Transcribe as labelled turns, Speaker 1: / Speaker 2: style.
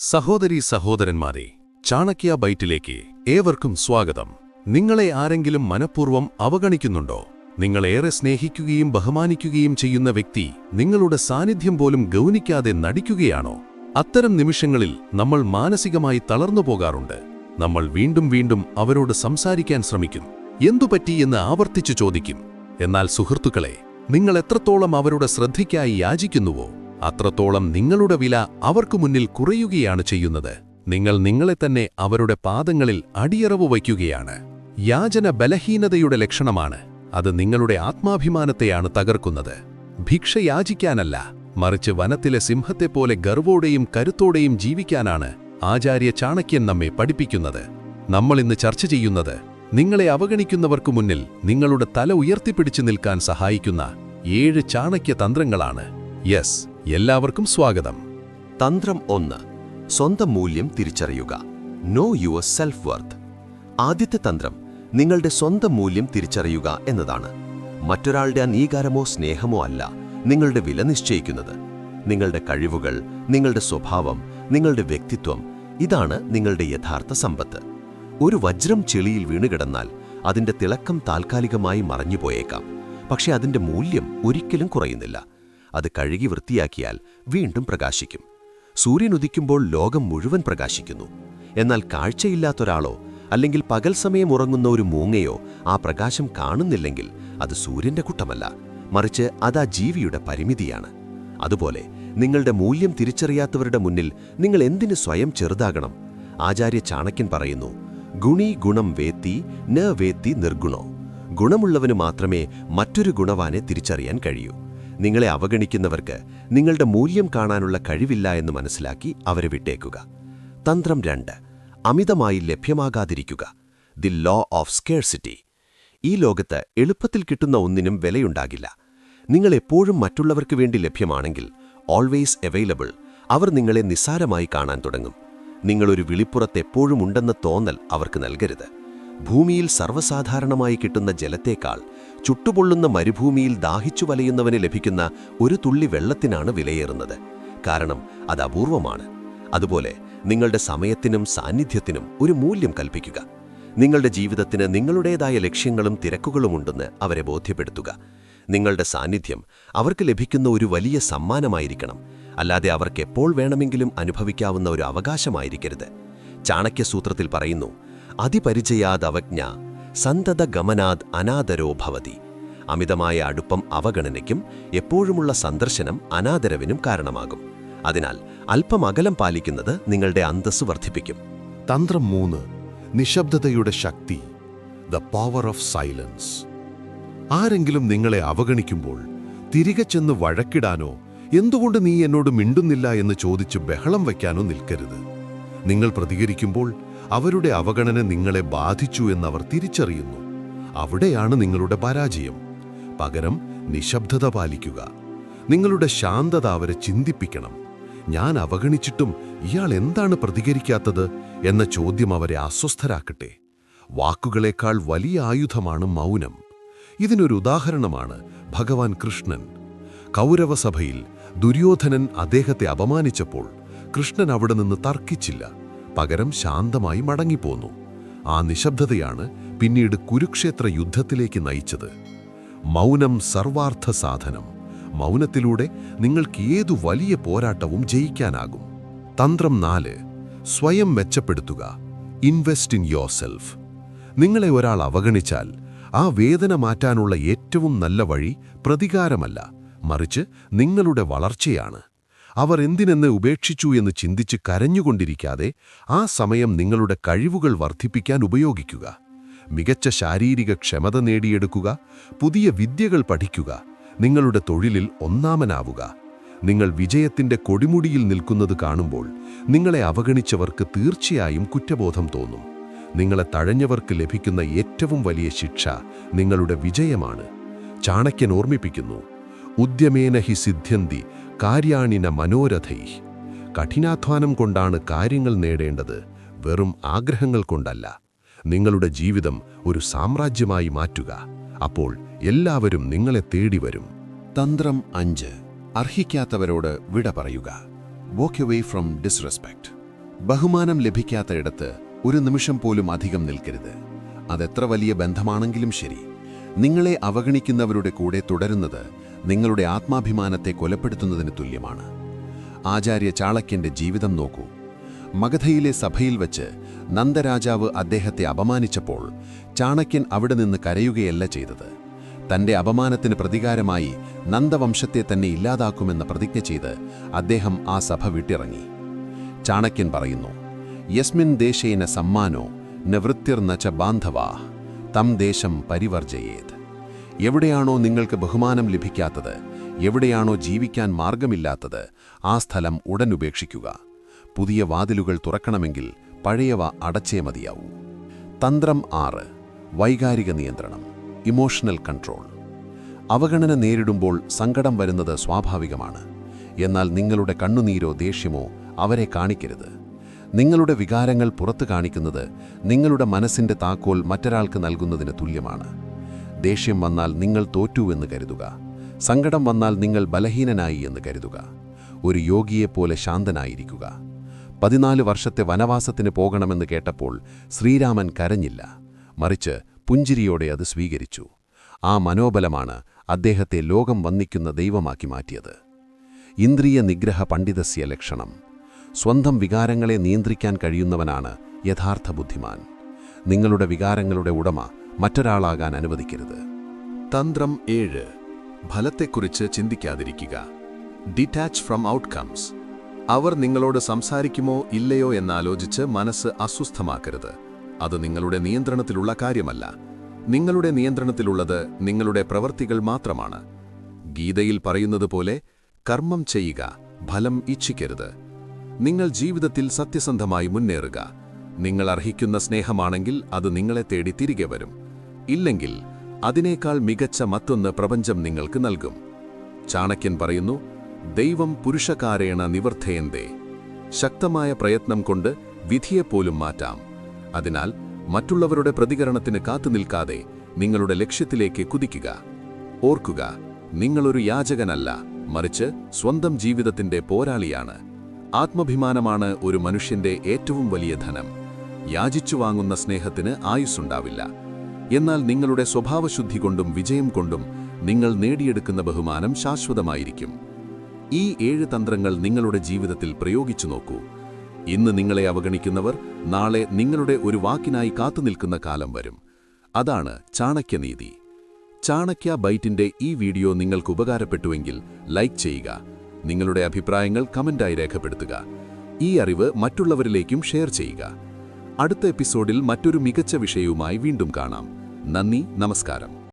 Speaker 1: സഹോദരീ സഹോദരന്മാരെ ചാണക്യ ബൈറ്റിലേക്ക് ഏവർക്കും സ്വാഗതം. നിങ്ങളെ ആരെങ്കിലും മനഃപൂർവം അവഗണിക്കുന്നുണ്ടോ? നിങ്ങളേറെ സ്നേഹിക്കുകയും ബഹുമാനിക്കുകയും ചെയ്യുന്ന വ്യക്തി നിങ്ങളുടെ സാന്നിധ്യം പോലും ഗൗനിക്കാതെ നടിക്കുകയാണോ? അത്തരം നിമിഷങ്ങളിൽ നമ്മൾ മാനസികമായി തളർന്നു പോകാറുണ്ട്. നമ്മൾ വീണ്ടും വീണ്ടും അവരോട് സംസാരിക്കാൻ ശ്രമിക്കും. എന്തുപറ്റി എന്ന് ആവർത്തിച്ചു ചോദിക്കും. എന്നാൽ സുഹൃത്തുക്കളെ നിങ്ങൾ എത്രത്തോളം അവരുടെ ശ്രദ്ധയ്ക്കായി യാചിക്കുന്നുവോ? അത്രത്തോളം നിങ്ങളുടെ വില അവർക്കു മുന്നിൽ കുറയുകയാണ് ചെയ്യുന്നത്. നിങ്ങൾ നിങ്ങളെ തന്നെ അവരുടെ പാദങ്ങളിൽ അടിയറവ് വയ്ക്കുകയാണ്. യാചന ബലഹീനതയുടെ ലക്ഷണമാണ്. അത് നിങ്ങളുടെ ആത്മാഭിമാനത്തെയാണ് തകർക്കുന്നത്. ഭിക്ഷ യാചിക്കാനല്ല മറിച്ച് വനത്തിലെ സിംഹത്തെപ്പോലെ ഗർവോടെയും കരുത്തോടെയും ജീവിക്കാനാണ് ആചാര്യ ചാണക്യൻ നമ്മെ പഠിപ്പിക്കുന്നത്. നമ്മൾ ഇന്ന് ചർച്ച ചെയ്യുന്നത് നിങ്ങളെ അവഗണിക്കുന്നവർക്കു മുന്നിൽ നിങ്ങളുടെ തല ഉയർത്തിപ്പിടിച്ചു നിൽക്കാൻ സഹായിക്കുന്ന ഏഴ് ചാണക്യ തന്ത്രങ്ങളാണ്. യെസ് എല്ലാവർക്കും സ്വാഗതം.
Speaker 2: തന്ത്രം ഒന്ന്. സ്വന്തം മൂല്യം തിരിച്ചറിയുക. നോ യുവർ സെൽഫ് വർത്ത് ആദ്യത്തെ തന്ത്രം നിങ്ങളുടെ സ്വന്തം മൂല്യം തിരിച്ചറിയുക എന്നതാണ്. മറ്റൊരാളുടെ അംഗീകാരമോ സ്നേഹമോ അല്ല നിങ്ങളുടെ വില നിശ്ചയിക്കുന്നത്. നിങ്ങളുടെ കഴിവുകൾ നിങ്ങളുടെ സ്വഭാവം നിങ്ങളുടെ വ്യക്തിത്വം ഇതാണ് നിങ്ങളുടെ യഥാർത്ഥ സമ്പത്ത്. ഒരു വജ്രം ചെളിയിൽ വീണുകിടന്നാൽ അതിന്റെ തിളക്കം താൽക്കാലികമായി മറഞ്ഞുപോയേക്കാം. പക്ഷേ അതിന്റെ മൂല്യം ഒരിക്കലും കുറയുന്നില്ല. അത് കഴുകി വൃത്തിയാക്കിയാൽ വീണ്ടും പ്രകാശിക്കും. സൂര്യൻ ഉദിക്കുമ്പോൾ ലോകം മുഴുവൻ പ്രകാശിക്കുന്നു. എന്നാൽ കാഴ്ചയില്ലാത്തൊരാളോ അല്ലെങ്കിൽ പകൽ സമയം ഉറങ്ങുന്ന ഒരു മൂങ്ങയോ ആ പ്രകാശം കാണുന്നില്ലെങ്കിൽ അത് സൂര്യന്റെ കുട്ടമല്ല മറിച്ച് അത് ആ ജീവിയുടെ പരിമിതിയാണ്. അതുപോലെ നിങ്ങളുടെ മൂല്യം തിരിച്ചറിയാത്തവരുടെ മുന്നിൽ നിങ്ങൾ എന്തിന് സ്വയം ചെറുതാകണം? ആചാര്യ ചാണക്യൻ പറയുന്നു ഗുണി ഗുണം വേത്തി ന വേത്തി നിർഗുണോ. ഗുണമുള്ളവന് മാത്രമേ മറ്റൊരു ഗുണവാനെ തിരിച്ചറിയാൻ കഴിയൂ. നിങ്ങളെ അവഗണിക്കുന്നവർക്ക് നിങ്ങളുടെ മൂല്യം കാണാനുള്ള കഴിവില്ല എന്ന് മനസ്സിലാക്കി അവരെ വിട്ടേക്കുക. തന്ത്രം രണ്ട്. അമിതമായി ലഭ്യമാകാതിരിക്കുക. The law of scarcity. ഈ ലോകത്ത് എളുപ്പത്തിൽ കിട്ടുന്ന ഒന്നിനും വിലയുണ്ടാകില്ല. നിങ്ങൾ എപ്പോഴും മറ്റുള്ളവർക്ക് വേണ്ടി ലഭ്യമാണെങ്കിൽ ഓൾവേസ് അവൈലബിൾ അവർ നിങ്ങളെ നിസ്സാരമായി കാണാൻ തുടങ്ങും. നിങ്ങളൊരു വിളിപ്പുറത്ത് എപ്പോഴും ഉണ്ടെന്ന തോന്നൽ അവർക്ക് നൽകരുത്. ഭൂമിയിൽ സർവസാധാരണമായി കിട്ടുന്ന ജലത്തേക്കാൾ ചുട്ടുപൊള്ളുന്ന മരുഭൂമിയിൽ ദാഹിച്ചു വലയുന്നവന് ലഭിക്കുന്ന ഒരു തുള്ളി വെള്ളത്തിനാണ് വിലയേറുന്നത്. കാരണം അത് അപൂർവമാണ്. അതുപോലെ നിങ്ങളുടെ സമയത്തിനും സാന്നിധ്യത്തിനും ഒരു മൂല്യം കൽപ്പിക്കുക. നിങ്ങളുടെ ജീവിതത്തിന് നിങ്ങളുടേതായ ലക്ഷ്യങ്ങളും തിരക്കുകളുമുണ്ടെന്ന് അവരെ ബോധ്യപ്പെടുത്തുക. നിങ്ങളുടെ സാന്നിധ്യം അവർക്ക് ലഭിക്കുന്ന ഒരു വലിയ സമ്മാനമായിരിക്കണം. അല്ലാതെ അവർക്ക് എപ്പോൾ വേണമെങ്കിലും അനുഭവിക്കാവുന്ന ഒരു അവകാശമായിരിക്കരുത്. ചാണക്യസൂത്രത്തിൽ പറയുന്നു അതിപരിചയാദവജ്ഞ സന്തത ഗമനാദ് അനാദരോ ഭവതി. അമിതമായ അടുപ്പം അവഗണനയ്ക്കും എപ്പോഴുമുള്ള സന്ദർശനം അനാദരവിനും കാരണമാകും. അതിനാൽ അല്പം അകലം പാലിക്കുന്നത് നിങ്ങളുടെ അന്തസ് വർദ്ധിപ്പിക്കും.
Speaker 1: തന്ത്രം മൂന്ന്. നിശബ്ദതയുടെ ശക്തി. ദ പവർ ഓഫ് സൈലൻസ് ആരെങ്കിലും നിങ്ങളെ അവഗണിക്കുമ്പോൾ തിരികെ ചെന്ന് വഴക്കിടാനോ എന്തുകൊണ്ട് നീ എന്നോട് മിണ്ടുന്നില്ല എന്ന് ചോദിച്ച് ബഹളം വയ്ക്കാനോ നിൽക്കരുത്. നിങ്ങൾ പ്രതികരിക്കുമ്പോൾ അവരുടെ അവഗണന നിങ്ങളെ ബാധിച്ചു എന്നവർ തിരിച്ചറിയുന്നു. അവിടെയാണ് നിങ്ങളുടെ പരാജയം. പകരം നിശബ്ദത പാലിക്കുക. നിങ്ങളുടെ ശാന്തത അവരെ ചിന്തിപ്പിക്കണം. ഞാൻ അവഗണിച്ചിട്ടും ഇയാൾ എന്താണ് പ്രതികരിക്കാത്തത് എന്ന ചോദ്യം അവരെ അസ്വസ്ഥരാക്കട്ടെ. വാക്കുകളേക്കാൾ വലിയ ആയുധമാണ് മൗനം. ഇതിനൊരു ഉദാഹരണമാണ് ഭഗവാൻ കൃഷ്ണൻ. കൗരവസഭയിൽ ദുര്യോധനൻ അദ്ദേഹത്തെ അപമാനിച്ചപ്പോൾ കൃഷ്ണൻ അവിടെ നിന്ന് തർക്കിച്ചില്ല. പകരം ശാന്തമായി മടങ്ങിപ്പോന്നു. ആ നിശബ്ദതയാണ് പിന്നീട് കുരുക്ഷേത്ര യുദ്ധത്തിലേക്ക് നയിച്ചത്. മൗനം സർവാർത്ഥ സാധനം മൗനത്തിലൂടെ നിങ്ങൾക്ക് ഏതു വലിയ പോരാട്ടവും ജയിക്കാനാകും. തന്ത്രം നാല്. സ്വയം മെച്ചപ്പെടുത്തുക. ഇൻവെസ്റ്റ് ഇൻ യോർ സെൽഫ് നിങ്ങളെ ഒരാൾ അവഗണിച്ചാൽ ആ വേദന മാറ്റാനുള്ള ഏറ്റവും നല്ല വഴി പ്രതികാരമല്ല. മറിച്ച് നിങ്ങളുടെ വളർച്ചയാണ്. അവർ എന്തിനെന്ന് ഉപേക്ഷിച്ചു എന്ന് ചിന്തിച്ച് കരഞ്ഞുകൊണ്ടിരിക്കാതെ ആ സമയം നിങ്ങളുടെ കഴിവുകൾ വർദ്ധിപ്പിക്കാൻ ഉപയോഗിക്കുക. മികച്ച ശാരീരിക ക്ഷമത നേടിയെടുക്കുക. പുതിയ വിദ്യകൾ പഠിക്കുക. നിങ്ങളുടെ തൊഴിലിൽ ഒന്നാമനാവുക. നിങ്ങൾ വിജയത്തിന്റെ കൊടിമുടിയിൽ നിൽക്കുന്നത് കാണുമ്പോൾ നിങ്ങളെ അവഗണിച്ചവർക്ക് തീർച്ചയായും കുറ്റബോധം തോന്നും. നിങ്ങളെ തഴഞ്ഞവർക്ക് ലഭിക്കുന്ന ഏറ്റവും വലിയ ശിക്ഷ നിങ്ങളുടെ വിജയമാണ്. ചാണക്യൻ ഓർമ്മിപ്പിക്കുന്നു. ഉദ്യമേന ഹി സിദ്ധ്യന്തി കാര്യാണിന മനോരഥൈ. കഠിനാധ്വാനം കൊണ്ടാണ് കാര്യങ്ങൾ നേടേണ്ടത് വെറും ആഗ്രഹങ്ങൾ കൊണ്ടല്ല. നിങ്ങളുടെ ജീവിതം ഒരു സാമ്രാജ്യമായി മാറ്റുക. അപ്പോൾ എല്ലാവരും നിങ്ങളെ തേടി വരും. തന്ത്രം അഞ്ച്. അർഹിക്കാത്തവരോട് വിട പറയുക. വോക്ക് അവേ ഫ്രം ഡിസ്റെസ്പെക്ട് ബഹുമാനം ലഭിക്കാത്തയിടത്ത് ഒരു നിമിഷം പോലും അധികം നിൽക്കരുത്. അതെത്ര വലിയ ബന്ധമാണെങ്കിലും ശരി. നിങ്ങളെ അവഗണിക്കുന്നവരുടെ കൂടെ തുടരുന്നത് നിങ്ങളുടെ ആത്മാഭിമാനത്തെ കൊലപ്പെടുത്തുന്നതിന് തുല്യമാണ്. ആചാര്യ ചാളക്യന്റെ ജീവിതം നോക്കൂ. മഗധയിലെ സഭയിൽ വച്ച് നന്ദരാജാവ് അദ്ദേഹത്തെ അപമാനിച്ചപ്പോൾ ചാണക്യൻ അവിടെ നിന്ന് കരയുകയല്ല ചെയ്തത്. തന്റെ അപമാനത്തിന് പ്രതികാരമായി നന്ദവംശത്തെ തന്നെ ഇല്ലാതാക്കുമെന്ന പ്രതിജ്ഞ ചെയ്ത് അദ്ദേഹം ആ സഭ വിട്ടിറങ്ങി. ചാണക്യൻ പറയുന്നു യസ്മിൻ ദേശേന സമ്മാനോ നിവൃത്തിർ നച്ച ബാന്ധവാ തം ദേശം പരിവർജയേത്. എവിടെയാണോ നിങ്ങൾക്ക് ബഹുമാനം ലഭിക്കാത്തത് എവിടെയാണോ ജീവിക്കാൻ മാർഗമില്ലാത്തത് ആ സ്ഥലം ഉടൻ ഉപേക്ഷിക്കുക. പുതിയ വാതിലുകൾ തുറക്കണമെങ്കിൽ പഴയവ അടച്ചേ മതിയാവൂ. തന്ത്രം ആറ് വൈകാരിക നിയന്ത്രണം ഇമോഷണൽ കൺട്രോൾ. അവഗണന നേരിടുമ്പോൾ സങ്കടം വരുന്നത് സ്വാഭാവികമാണ്. എന്നാൽ നിങ്ങളുടെ കണ്ണുനീരോ ദേഷ്യമോ അവരെ കാണിക്കരുത്. നിങ്ങളുടെ വികാരങ്ങൾ പുറത്തു കാണിക്കുന്നത് നിങ്ങളുടെ മനസ്സിന്റെ താക്കോൽ മറ്റൊരാൾക്ക് നൽകുന്നതിന് തുല്യമാണ്. ദേഷ്യം വന്നാൽ നിങ്ങൾ തോറ്റുവെന്ന് കരുതുക. സങ്കടം വന്നാൽ നിങ്ങൾ ബലഹീനനായി എന്ന് കരുതുക. ഒരു യോഗിയെപ്പോലെ ശാന്തനായിരിക്കുക. പതിനാല് വർഷത്തെ വനവാസത്തിന് പോകണമെന്ന് കേട്ടപ്പോൾ ശ്രീരാമൻ കരഞ്ഞില്ല. മറിച്ച് പുഞ്ചിരിയോടെ അത് സ്വീകരിച്ചു. ആ മനോബലമാണ് അദ്ദേഹത്തെ ലോകം വന്നിക്കുന്ന ദൈവമാക്കി മാറ്റിയത്. ഇന്ദ്രിയ നിഗ്രഹ പണ്ഡിതസ്യ ലക്ഷണം. സ്വന്തം വികാരങ്ങളെ നിയന്ത്രിക്കാൻ കഴിയുന്നവനാണ് യഥാർത്ഥ ബുദ്ധിമാൻ. നിങ്ങളുടെ വികാരങ്ങളുടെ ഉടമ മറ്റൊരാളാകാൻ അനുവദിക്കരുത്.
Speaker 3: തന്ത്രം ഏഴ്. ഫലത്തെക്കുറിച്ച് ചിന്തിക്കാതിരിക്കുക. ഡിറ്റാച്ച് ഫ്രം ഔട്ട്കംസ് അവർ നിങ്ങളോട് സംസാരിക്കുമോ ഇല്ലയോ എന്നാലോചിച്ച് മനസ്സ് അസ്വസ്ഥമാക്കരുത്. അത് നിങ്ങളുടെ നിയന്ത്രണത്തിലുള്ള കാര്യമല്ല. നിങ്ങളുടെ നിയന്ത്രണത്തിലുള്ളത് നിങ്ങളുടെ പ്രവൃത്തികൾ മാത്രമാണ്. ഗീതയിൽ പറയുന്നത് പോലെ കർമ്മം ചെയ്യുക ഫലം ഇച്ഛിക്കരുത്. നിങ്ങൾ ജീവിതത്തിൽ സത്യസന്ധമായി മുന്നേറുക. നിങ്ങൾ അർഹിക്കുന്ന സ്നേഹമാണെങ്കിൽ അത് നിങ്ങളെ തേടി തിരികെ വരും. ഇല്ലെങ്കിൽ അതിനേക്കാൾ മികച്ച മറ്റൊന്ന് പ്രപഞ്ചം നിങ്ങൾക്ക് നൽകും. ചാണക്യൻ പറയുന്നു ദൈവം പുരുഷകാരേണ നിവർദ്ധയന്തേ. ശക്തമായ പ്രയത്നം കൊണ്ട് വിധിയെപ്പോലും മാറ്റാം. അതിനാൽ മറ്റുള്ളവരുടെ പ്രതികരണത്തിന് കാത്തുനിൽക്കാതെ നിങ്ങളുടെ ലക്ഷ്യത്തിലേക്ക് കുതിക്കുക. ഓർക്കുക നിങ്ങളൊരു യാചകനല്ല മറിച്ച് സ്വന്തം ജീവിതത്തിന്റെ പോരാളിയാണ്. ആത്മഭിമാനമാണ് ഒരു മനുഷ്യന്റെ ഏറ്റവും വലിയ ധനം. യാചിച്ചു വാങ്ങുന്ന സ്നേഹത്തിന് ആയുസ്സുണ്ടാവില്ല. എന്നാൽ നിങ്ങളുടെ സ്വഭാവശുദ്ധി കൊണ്ടും വിജയം കൊണ്ടും നിങ്ങൾ നേടിയെടുക്കുന്ന ബഹുമാനം ശാശ്വതമായിരിക്കും. ഈ ഏഴ് തന്ത്രങ്ങൾ നിങ്ങളുടെ ജീവിതത്തിൽ പ്രയോഗിച്ചു നോക്കൂ. ഇന്ന് നിങ്ങളെ അവഗണിക്കുന്നവർ നാളെ നിങ്ങളുടെ ഒരു വാക്കിനായി കാത്തുനിൽക്കുന്ന കാലം വരും. അതാണ് ചാണക്യനീതി ചാണക്യ ബൈറ്റിന്റെ ഈ വീഡിയോ നിങ്ങൾക്ക് ഉപകാരപ്പെട്ടുവെങ്കിൽ ലൈക്ക് ചെയ്യുക. നിങ്ങളുടെ അഭിപ്രായങ്ങൾ കമന്റായി രേഖപ്പെടുത്തുക. ഈ അറിവ് മറ്റുള്ളവരിലേക്കും ഷെയർ ചെയ്യുക. അടുത്ത എപ്പിസോഡിൽ മറ്റൊരു മികച്ച വിഷയവുമായി വീണ്ടും കാണാം. നന്ദി നമസ്കാരം.